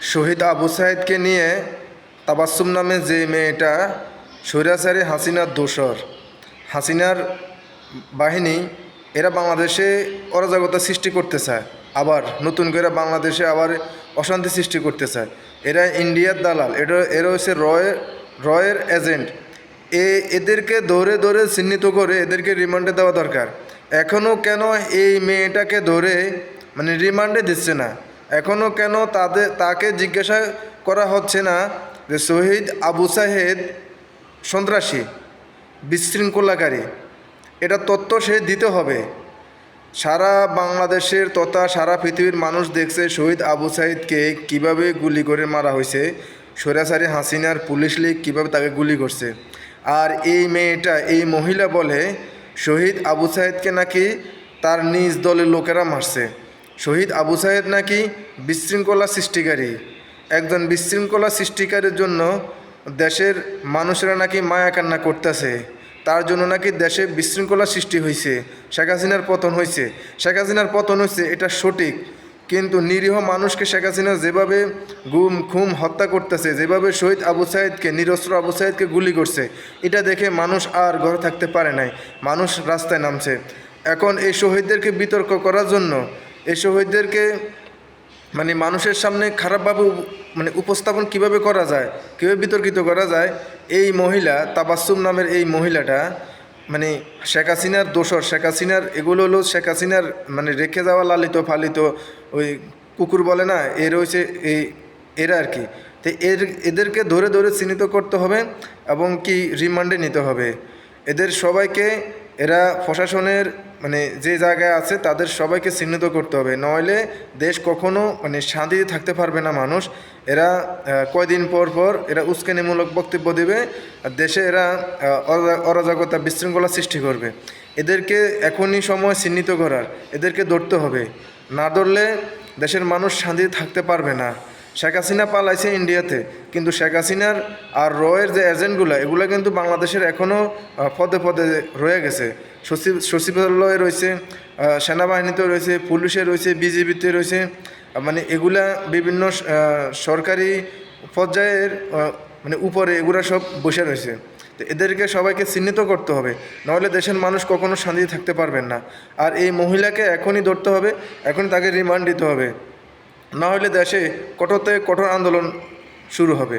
শহীদ আবু সাইদকে নিয়ে তাবাসুম নামে যে মেয়েটা, স্বৈরাচারী হাসিনার দোসর। হাসিনার বাহিনী, এরা বাংলাদেশে অরাজকতা সৃষ্টি করতে চায়। আবার নতুন করে বাংলাদেশে আবার অশান্তি সৃষ্টি করতে চায়। এরা ইন্ডিয়ার দালাল। এটা এরা হচ্ছে রয়ের রয়ের এজেন্ট। এ, এদেরকে ধরে ধরে চিহ্নিত করে এদেরকে রিমান্ডে দেওয়া দরকার। এখনও কেন এই মেয়েটাকে ধরে মানে রিমান্ডে দিচ্ছে না? এখনও কেন তাদের, তাকে জিজ্ঞাসা করা হচ্ছে না যে শহীদ আবু সাহেদ সন্ত্রাসী, বিশৃঙ্খলাকারী, এটা তথ্য সে দিতে হবে। সারা বাংলাদেশের তথা সারা পৃথিবীর মানুষ দেখছে শহীদ আবু সাইদকে কীভাবে গুলি করে মারা হয়েছে। সরাসরি হাসিনার পুলিশ লীগ কীভাবে তাকে গুলি করছে। আর এই মেয়েটা, এই মহিলা বলে, শহীদ আবু সাইদকে নাকি তার নিজ দলের লোকেরা মারছে। শহীদ আবু সাহেদ নাকি বিশৃঙ্খলা সৃষ্টিকারী? একজন বিশৃঙ্খলা সৃষ্টিকারীর জন্য দেশের মানুষেরা নাকি মায়া কান্না করতেছে। তার জন্য নাকি দেশে বিশৃঙ্খলা সৃষ্টি হয়েছে শেখ হাসিনার পতন হয়েছে শেখ হাসিনার পতন হয়েছে এটা সঠিক। কিন্তু নিরীহ মানুষকে শেখ হাসিনা যেভাবে গুম, খুম, হত্যা করতেছে, যেভাবে শহীদ আবু সাইদকে নিরস্ত্র আবু সাইদকে গুলি করছে, এটা দেখে মানুষ আর ঘরে থাকতে পারে নাই। মানুষ রাস্তায় নামছে। এখন এই শহীদদেরকে বিতর্ক করার জন্য এই শহীদদেরকে মানে মানুষের সামনে খারাপভাবে মানে উপস্থাপন কীভাবে করা যায়, কীভাবে বিতর্কিত করা যায়, এই মহিলা তাবাসুম নামের এই মহিলাটা মানে শেখ হাসিনার দোসর শেখ হাসিনার এগুলো হলো শেখ হাসিনার মানে রেখে যাওয়া লালিত ফালিত ওই কুকুর বলে না, এ রয়েছে এই এরা আর কি। তো এর, এদেরকে ধরে ধরে চিহ্নিত করতে হবে এবং কি রিমান্ডে নিতে হবে। এদের সবাইকে এরা প্রশাসনের মানে যে জায়গায় আছে তাদের সবাইকে চিহ্নিত করতে হবে। নইলে দেশ কখনো মানে শান্তিতে থাকতে পারবে না মানুষ। এরা কয়দিন পর পর এরা উস্কানিমূলক বক্তব্য দেবে আর দেশে এরা অরাজকতা বিশৃঙ্খলা সৃষ্টি করবে। এদেরকে এখনই সময় চিহ্নিত করার, এদেরকে ধরতে হবে। না ধরলে দেশের মানুষ শান্তিতে থাকতে পারবে না। শেখ হাসিনা পালাইছে ইন্ডিয়াতে কিন্তু শেখ হাসিনার আর রয়ের যে এজেন্টগুলো, এগুলো কিন্তু বাংলাদেশের এখনও পদে পদে রয়ে গেছে। সচিব, সচিবালয়ে রয়েছে সেনাবাহিনীতে রয়েছে, পুলিশে রয়েছে বিজেপিতে রয়েছে মানে এগুলা বিভিন্ন সরকারি পর্যায়ের মানে উপরে এগুলা সব বসে রয়েছে। তো এদেরকে সবাইকে চিহ্নিত করতে হবে, নাহলে দেশের মানুষ কখনো শান্তি থাকতে পারবেন না। আর এই মহিলাকে এখনই ধরতে হবে, এখনই তাকে রিমান্ড দিতে হবে। না হলে দেশে কঠোর থেকে কঠোর আন্দোলন শুরু হবে।